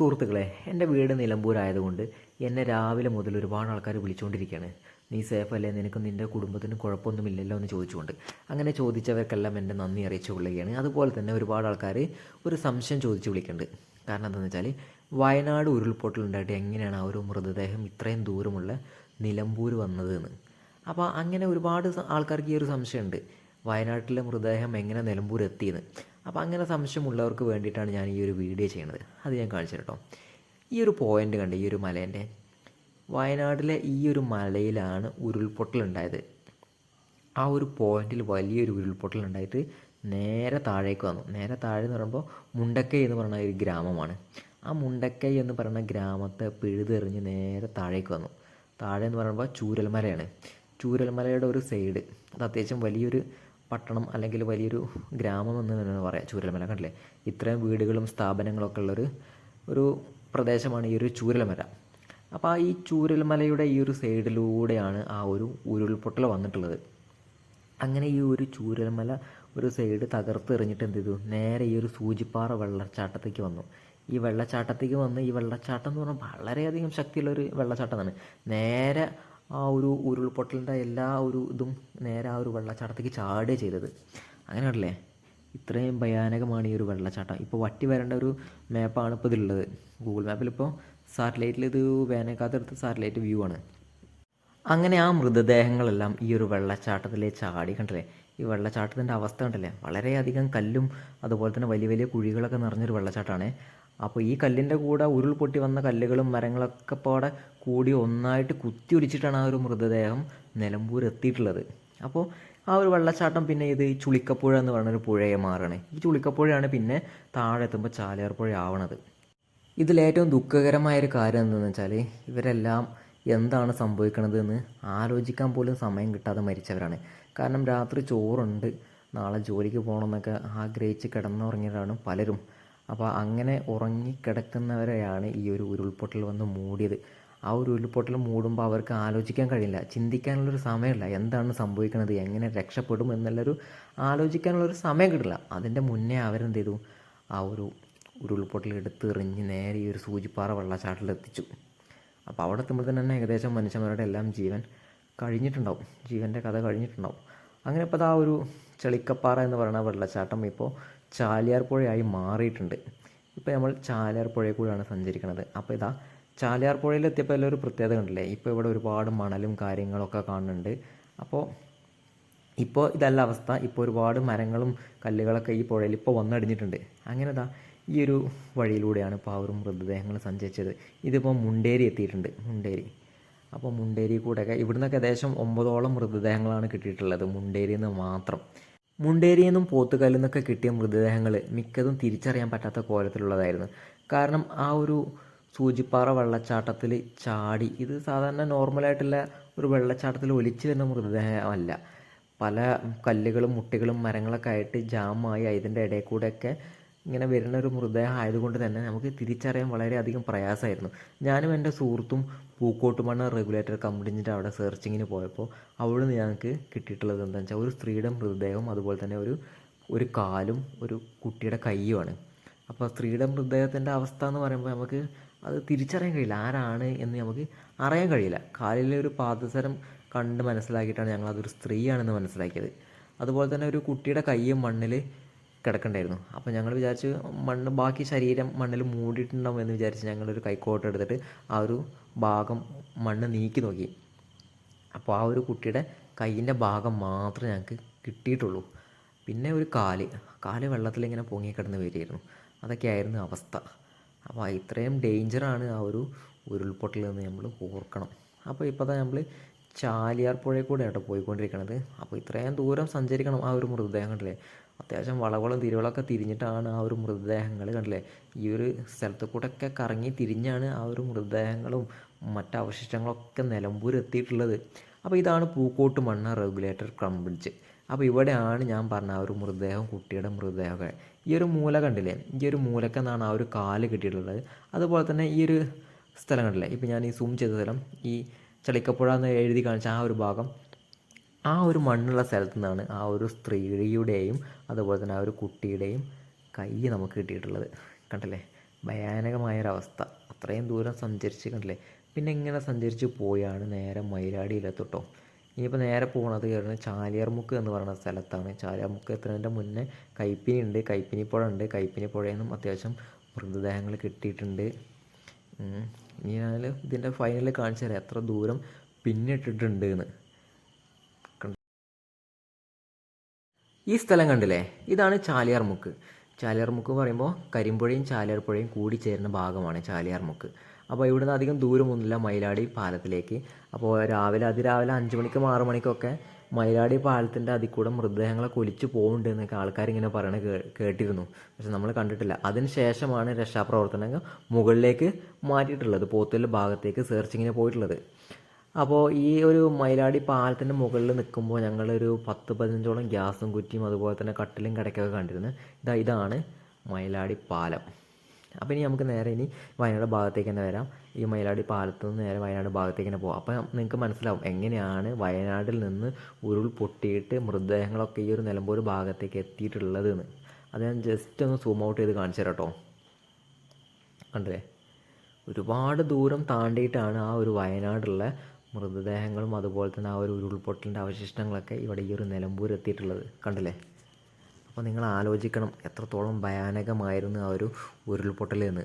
സുഹൃത്തുക്കളെ എന്റെ വീട് നിലമ്പൂരായതുകൊണ്ട് എന്നെ രാവിലെ മുതൽ ഒരുപാട് ആൾക്കാർ വിളിച്ചുകൊണ്ടിരിക്കുകയാണ് നീ സേഫ് അല്ലേ നിനക്ക് നിന്റെ കുടുംബത്തിന് കുഴപ്പമൊന്നുമില്ലല്ലോ എന്ന് ചോദിച്ചുകൊണ്ട്. അങ്ങനെ ചോദിച്ചവർക്കെല്ലാം എന്റെ നന്ദി അറിയിച്ചു കൊള്ളുകയാണ്. അതുപോലെ തന്നെ ഒരുപാട് ആൾക്കാർ ഒരു സംശയം ചോദിച്ച് വിളിക്കുന്നുണ്ട് കാരണം എന്താണെന്ന് വെച്ചാൽ വയനാട് ഉരുൾപൊട്ടലുണ്ടായിട്ട് എങ്ങനെയാണ് ആ ഒരു മൃതദേഹം ഇത്രയും ദൂരമുള്ള നിലമ്പൂർ വന്നത് എന്ന് അപ്പോൾ അങ്ങനെ ഒരുപാട് ആൾക്കാർക്ക് ഈ ഒരു സംശയമുണ്ട്. വയനാട്ടിലെ മൃതദേഹം എങ്ങനെ നിലമ്പൂർ എത്തിയെന്ന് അപ്പോൾ അങ്ങനെ സംശയമുള്ളവർക്ക് വേണ്ടിയിട്ടാണ് ഞാൻ ഈ ഒരു വീഡിയോ ചെയ്യണത് അത് ഞാൻ കാണിച്ചു കേട്ടോ. ഈ ഒരു പോയിന്റ് കണ്ട് ഈ ഒരു മലേന്റെ വയനാട്ടിലെ ഈ ഒരു മലയിലാണ് ഉരുൾപൊട്ടലുണ്ടായത്. ആ ഒരു പോയിന്റിൽ വലിയൊരു ഉരുൾപൊട്ടൽ ഉണ്ടായിട്ട് നേരെ താഴേക്ക് വന്നു. നേരെ താഴെ എന്ന് പറയുമ്പോൾ മുണ്ടക്കൈ എന്ന് പറയുന്ന ഒരു ഗ്രാമമാണ്. ആ മുണ്ടക്കൈ എന്ന് പറയുന്ന ഗ്രാമത്തെ പിഴുതെറിഞ്ഞ് നേരെ താഴേക്ക് വന്നു. താഴെ എന്ന് പറയുമ്പോൾ ചൂരൽമലയാണ്. ചൂരൽമലയുടെ ഒരു സൈഡ് അത് അത്യാവശ്യം വലിയൊരു പട്ടണം അല്ലെങ്കിൽ വലിയൊരു ഗ്രാമം എന്ന് തന്നെ പറയാം. ചൂരൽമല കണ്ടില്ലേ? ഇത്രയും വീടുകളും സ്ഥാപനങ്ങളൊക്കെ ഉള്ളൊരു ഒരു പ്രദേശമാണ് ഈ ഒരു ചൂരൽമല. അപ്പോൾ ആ ഈ ചൂരൽമലയുടെ ഈ ഒരു സൈഡിലൂടെയാണ് ആ ഒരു ഉരുൾപൊട്ടൽ വന്നിട്ടുള്ളത്. അങ്ങനെ ഈ ഒരു ചൂരൽമല ഒരു സൈഡ് തകർത്ത് എറിഞ്ഞിട്ട് എന്ത് ചെയ്തു? നേരെ ഈ ഒരു സൂചിപ്പാറ വെള്ളച്ചാട്ടത്തേക്ക് വന്നു. ഈ വെള്ളച്ചാട്ടത്തേക്ക് വന്ന് ഈ വെള്ളച്ചാട്ടം എന്ന് പറഞ്ഞാൽ വളരെയധികം ശക്തിയുള്ള ഒരു വെള്ളച്ചാട്ടമാണ് നേരെ ആ ഒരു ഉരുൾപൊട്ടലിന്റെ എല്ലാ ഒരു ഇതും നേരെ ആ ഒരു വെള്ളച്ചാട്ടത്തേക്ക് ചാടുക ചെയ്തത്. അങ്ങനെയാണല്ലേ? ഇത്രയും ഭയാനകമാണ് ഈ ഒരു വെള്ളച്ചാട്ടം. ഇപ്പോൾ വട്ടി വരേണ്ട ഒരു മാപ്പാണ് ഇപ്പോൾ ഇതിലുള്ളത്. ഗൂഗിൾ മാപ്പിൽ ഇപ്പോൾ സാറ്റലൈറ്റിൽ ഇത് വേനൽക്കാലത്തെടുത്ത സാറ്റലൈറ്റ് വ്യൂ ആണ്. അങ്ങനെ ആ മൃതദേഹങ്ങളെല്ലാം ഈ ഒരു വെള്ളച്ചാട്ടത്തിലെ ചാടി കണ്ടല്ലേ? ഈ വെള്ളച്ചാട്ടത്തിന്റെ അവസ്ഥ കണ്ടില്ലേ? വളരെയധികം കല്ലും അതുപോലെ തന്നെ വലിയ വലിയ കുഴികളൊക്കെ നിറഞ്ഞൊരു വെള്ളച്ചാട്ടമാണ്. അപ്പോൾ ഈ കല്ലിന്റെ കൂടെ ഉരുൾപൊട്ടി വന്ന കല്ലുകളും മരങ്ങളൊക്കെ പാടെ കൂടി ഒന്നായിട്ട് കുത്തി ഒലിച്ചിട്ടാണ് ആ ഒരു മൃതദേഹം നിലമ്പൂർ എത്തിയിട്ടുള്ളത്. അപ്പോൾ ആ ഒരു വെള്ളച്ചാട്ടം പിന്നെ ഇത് ഈ ചുളിക്കപ്പുഴ എന്ന് പറയുന്നൊരു പുഴയെ മാറണേ. ഈ ചുളിക്കപ്പുഴയാണ് പിന്നെ താഴെ എത്തുമ്പോൾ ചാലയാർ പുഴ ആവണത്. ഇതിലേറ്റവും ദുഃഖകരമായ ഒരു കാര്യം എന്താണെന്ന് വെച്ചാൽ ഇവരെല്ലാം എന്താണ് സംഭവിക്കണത് എന്ന് ആലോചിക്കാൻ പോലും സമയം കിട്ടാതെ മരിച്ചവരാണ്. കാരണം രാത്രി ചോറുണ്ട് നാളെ ജോലിക്ക് പോകണമെന്നൊക്കെ ആഗ്രഹിച്ച് കിടന്നുറങ്ങിയവരാണ് പലരും. അപ്പോൾ അങ്ങനെ ഉറങ്ങിക്കിടക്കുന്നവരെയാണ് ഈ ഒരു ഉരുൾപൊട്ടൽ വന്ന് മൂടിയത്. ആ ഒരു ഉരുൾപൊട്ടൽ മൂടുമ്പോൾ അവർക്ക് ആലോചിക്കാൻ കഴിയില്ല. ചിന്തിക്കാനുള്ളൊരു സമയമില്ല. എന്താണ് സംഭവിക്കുന്നത് എങ്ങനെ രക്ഷപ്പെടും എന്നുള്ളൊരു ആലോചിക്കാനുള്ളൊരു സമയം കിട്ടില്ല. അതിന്റെ മുന്നേ അവരെന്ത് ചെയ്തു ആ ഒരു ഉരുൾപൊട്ടൽ എടുത്തെറിഞ്ഞ് നേരെ ഈ ഒരു സൂചിപ്പാറ വെള്ളച്ചാട്ടിൽ എത്തിച്ചു അപ്പോൾ അവിടെ എത്തുമ്പോൾ തന്നെ ഏകദേശം മനുഷ്യന്മാരുടെ എല്ലാം ജീവൻ കഴിഞ്ഞിട്ടുണ്ടാവും. ജീവന്റെ കഥ കഴിഞ്ഞിട്ടുണ്ടാവും. അങ്ങനെ ഇപ്പോൾ ആ ഒരു ചെളിക്കപ്പാറ എന്ന് പറയുന്ന വെള്ളച്ചാട്ടം ഇപ്പോൾ ചാലിയാർ പുഴയായി മാറിയിട്ടുണ്ട്. ഇപ്പോൾ നമ്മൾ ചാലിയാർ പുഴയിൽ കൂടെയാണ് സഞ്ചരിക്കുന്നത് അപ്പോൾ ഇതാ ചാലിയാർ പുഴയിലെത്തിയപ്പോൾ എല്ലാം ഒരു പ്രത്യേകത ഉണ്ടല്ലേ ഇപ്പോൾ ഇവിടെ ഒരുപാട് മണലും കാര്യങ്ങളൊക്കെ കാണുന്നുണ്ട്. അപ്പോൾ ഇപ്പോൾ ഇതല്ല അവസ്ഥ. ഇപ്പോൾ ഒരുപാട് മരങ്ങളും കല്ലുകളൊക്കെ ഈ പുഴയിൽ ഇപ്പോൾ വന്നടിഞ്ഞിട്ടുണ്ട്. അങ്ങനെ ഇതാ ഈ ഒരു വഴിയിലൂടെയാണ് ഇപ്പോൾ ആ മൃതദേഹങ്ങൾ സഞ്ചരിച്ചത്. ഇതിപ്പോൾ മുണ്ടേരി എത്തിയിട്ടുണ്ട് മുണ്ടേരി. അപ്പോൾ മുണ്ടേരി കൂടെയൊക്കെ ഇവിടുന്നൊക്കെ ഏകദേശം ഒമ്പതോളം മൃതദേഹങ്ങളാണ് കിട്ടിയിട്ടുള്ളത് മുണ്ടേരിയിൽ നിന്ന് മാത്രം. പോത്തുകല്ലിൽ നിന്നൊക്കെ കിട്ടിയ മൃതദേഹങ്ങൾ മിക്കതും തിരിച്ചറിയാൻ പറ്റാത്ത കോലത്തിലുള്ളതായിരുന്നു. കാരണം ആ ഒരു സൂചിപ്പാറ വെള്ളച്ചാട്ടത്തിൽ ചാടി ഇത് സാധാരണ നോർമലായിട്ടുള്ള ഒരു വെള്ളച്ചാട്ടത്തിൽ ഒലിച്ചു വരുന്ന മൃതദേഹമല്ല. പല കല്ലുകളും മുട്ടികളും മരങ്ങളൊക്കെ ആയിട്ട് ജാമായി അതിന്റെ ഇടയിൽ കൂടെയൊക്കെ ഇങ്ങനെ വരുന്ന ഒരു മൃതദേഹം ആയതുകൊണ്ട് തന്നെ നമുക്ക് തിരിച്ചറിയാൻ വളരെയധികം പ്രയാസമായിരുന്നു. ഞാനും എന്റെ സുഹൃത്തും പൂക്കോട്ടുമണ്ണ റെഗുലേറ്റർ കമ്പനിന്റെ അവിടെ സെർച്ചിങ്ങിന് പോയപ്പോൾ അവിടെ നിന്ന് ഞങ്ങൾക്ക് കിട്ടിയിട്ടുള്ളത് എന്താണെന്ന് വെച്ചാൽ ഒരു സ്ത്രീയുടെ മൃതദേഹവും അതുപോലെ തന്നെ ഒരു ഒരു കാലും ഒരു കുട്ടിയുടെ കൈയുമാണ്. അപ്പോൾ സ്ത്രീയുടെ മൃതദേഹത്തിന്റെ അവസ്ഥ എന്ന് പറയുമ്പോൾ നമുക്ക് അത് തിരിച്ചറിയാൻ കഴിയില്ല. ആരാണ് എന്ന് നമുക്ക് അറിയാൻ കഴിയില്ല. കാലിലെ ഒരു പാദസരം കണ്ട് മനസ്സിലാക്കിയിട്ടാണ് ഞങ്ങൾ അതൊരു സ്ത്രീയാണെന്ന് മനസ്സിലാക്കിയത്. അതുപോലെ തന്നെ ഒരു കുട്ടിയുടെ കൈയും മണ്ണിൽ കിടക്കണ്ടായിരുന്നു. അപ്പോൾ ഞങ്ങൾ വിചാരിച്ച് മണ്ണ് ബാക്കി ശരീരം മണ്ണിൽ മൂടിയിട്ടുണ്ടാവും എന്ന് വിചാരിച്ച് ഞങ്ങളൊരു കൈക്കോട്ട് എടുത്തിട്ട് ആ ഒരു ഭാഗം മണ്ണ് നീക്കി നോക്കി. അപ്പോൾ ആ ഒരു കുട്ടിയുടെ കയ്യിന്റെ ഭാഗം മാത്രമേ ഞങ്ങൾക്ക് കിട്ടിയിട്ടുള്ളൂ. പിന്നെ ഒരു കാൽ. കാൽ വെള്ളത്തിലിങ്ങനെ പൊങ്ങിക്കിടന്ന് വരികയായിരുന്നു. അതൊക്കെയായിരുന്നു അവസ്ഥ. അപ്പോൾ ഇത്രയും ഡേഞ്ചറാണ് ആ ഒരു ഉരുൾപൊട്ടൽ എന്ന് നമ്മൾ ഓർക്കണം. അപ്പോൾ ഇപ്പോൾ തന്നെ നമ്മൾ ചാലിയാർ പുഴയിൽ കൂടെ കേട്ടോ പോയിക്കൊണ്ടിരിക്കണത്. അപ്പോൾ ഇത്രയും ദൂരം സഞ്ചരിക്കണം ആ ഒരു മൃതദേഹം കണ്ടില്ലേ? അത്യാവശ്യം വളകളും തിരുവളമൊക്കെ തിരിഞ്ഞിട്ടാണ് ആ ഒരു മൃതദേഹങ്ങൾ കണ്ടില്ലേ? ഈ ഒരു സ്ഥലത്ത് കൂടെയൊക്കെ കറങ്ങി തിരിഞ്ഞാണ് ആ ഒരു മൃതദേഹങ്ങളും മറ്റ് അവശിഷ്ടങ്ങളൊക്കെ നിലമ്പൂർ എത്തിയിട്ടുള്ളത് അപ്പോൾ ഇതാണ് പൂക്കോട്ട് മണ്ണ റെഗുലേറ്റർ ക്രംബ്രിഡ്ജ്. അപ്പോൾ ഇവിടെയാണ് ഞാൻ പറഞ്ഞ ആ ഒരു മൃതദേഹം കുട്ടിയുടെ മൃതദേഹമൊക്കെ. ഈ ഒരു മൂല കണ്ടില്ലേ? ഈ ഒരു മൂലക്കെന്നാണ് ആ ഒരു കാൽ കിട്ടിയിട്ടുള്ളത്. അതുപോലെ തന്നെ ഈ ഒരു സ്ഥലം കണ്ടില്ലേ? ഇപ്പോൾ ഞാൻ ഈ സൂം ചെയ്ത സ്ഥലം ഈ ചളിക്കപ്പുഴ എന്ന് എഴുതി കാണിച്ച ആ ഒരു ഭാഗം ആ ഒരു മണ്ണുള്ള സ്ഥലത്തു നിന്നാണ് ആ ഒരു സ്ത്രീയുടെയും അതുപോലെ തന്നെ ആ ഒരു കുട്ടിയുടെയും കൈ നമുക്ക് കിട്ടിയിട്ടുള്ളത്. കണ്ടില്ലേ? ഭയാനകമായൊരവസ്ഥ. അത്രയും ദൂരം സഞ്ചരിച്ച് കണ്ടില്ലേ? പിന്നെ ഇങ്ങനെ സഞ്ചരിച്ച് പോയാണ് നേരെ മയിലാടിയിലെത്തുട്ടോ ഇനിയിപ്പോൾ നേരെ പോകുന്നത് കയറുന്നത് ചാലിയാർമുക്ക് എന്ന് പറയുന്ന സ്ഥലത്താണ്. ചാലിയാർമുക്ക് എത്തുന്നതിന്റെ മുന്നേ കൈപ്പിനി ഉണ്ട് കൈപ്പിനി പുഴ ഉണ്ട് കൈപ്പിനി പുഴയിൽ നിന്നും അത്യാവശ്യം മൃതദേഹങ്ങൾ കിട്ടിയിട്ടുണ്ട്. ഇനി ഞാൻ ഇതിന്റെ ഫൈനൽ കാണിച്ചു തരാം. എത്ര ദൂരം പിന്നിട്ടിട്ടുണ്ട് എന്ന്. ഈ സ്ഥലം കണ്ടില്ലേ? ഇതാണ് ചാലിയാർ മുക്ക്. ചാലിയാർമുക്ക് എന്ന് പറയുമ്പോൾ കരിമ്പുഴയും ചാലിയാർ പുഴയും കൂടി ചേരുന്ന ഭാഗമാണ് ചാലിയാർ മുക്ക്. അപ്പോൾ ഇവിടുന്ന് അധികം ദൂരമൊന്നുമില്ല മയിലാടി പാലത്തിലേക്ക്. അപ്പോൾ രാവിലെ അതിരാവിലെ അഞ്ച് മണിക്കും ആറ് മണിക്കൊക്കെ മയിലാടി പാലത്തിന്റെ അതിൽ കൂടെ മൃതദേഹങ്ങളെ ഒലിച്ചു പോകുന്നുണ്ട് എന്നൊക്കെ ആൾക്കാർ ഇങ്ങനെ പറയണ കേട്ടിരുന്നു. പക്ഷെ നമ്മൾ കണ്ടിട്ടില്ല. അതിന് ശേഷമാണ് രക്ഷാപ്രവർത്തനങ്ങൾ മുകളിലേക്ക് മാറ്റിയിട്ടുള്ളത്. പോത്തൽ ഭാഗത്തേക്ക് സെർച്ചിങ്ങിന് പോയിട്ടുള്ളത്. അപ്പോൾ ഈ ഒരു മൈലാടി പാലത്തിന്റെ മുകളിൽ നിൽക്കുമ്പോൾ ഞങ്ങളൊരു പത്ത് പതിനഞ്ചോളം ഗ്യാസും കുറ്റിയും അതുപോലെ തന്നെ കട്ടിലും കിടക്കൊക്കെ കണ്ടിരുന്നു ഇതാ ഇതാണ് മൈലാടി പാലം. അപ്പോൾ ഇനി നമുക്ക് നേരെ ഇനി വയനാട് ഭാഗത്തേക്ക് തന്നെ വരാം. ഈ മൈലാടി പാലത്ത് നിന്ന് നേരെ വയനാട് ഭാഗത്തേക്ക് തന്നെ പോകാം അപ്പോൾ നിങ്ങൾക്ക് മനസ്സിലാവും എങ്ങനെയാണ് വയനാട്ടിൽ നിന്ന് ഉരുൾ പൊട്ടിയിട്ട് മൃതദേഹങ്ങളൊക്കെ ഈ ഒരു നിലമ്പൂർ ഭാഗത്തേക്ക് എത്തിയിട്ടുള്ളത് എന്ന് അത് ഞാൻ ജസ്റ്റ് ഒന്ന് സൂം ഔട്ട് ചെയ്ത് കാണിച്ചു തരാം കേട്ടോ കണ്ടില്ലേ? ഒരുപാട് ദൂരം താണ്ടിയിട്ടാണ് ആ ഒരു വയനാടുള്ള മൃതദേഹങ്ങളും അതുപോലെ തന്നെ ആ ഒരു ഉരുൾപൊട്ടലിന്റെ അവശിഷ്ടങ്ങളൊക്കെ ഇവിടെ ഈ ഒരു നിലമ്പൂർ എത്തിയിട്ടുള്ളത്. കണ്ടില്ലേ? അപ്പോൾ നിങ്ങൾ ആലോചിക്കണം എത്രത്തോളം ഭയാനകമായിരുന്നു ആ ഒരു ഉരുൾപൊട്ടൽ എന്ന്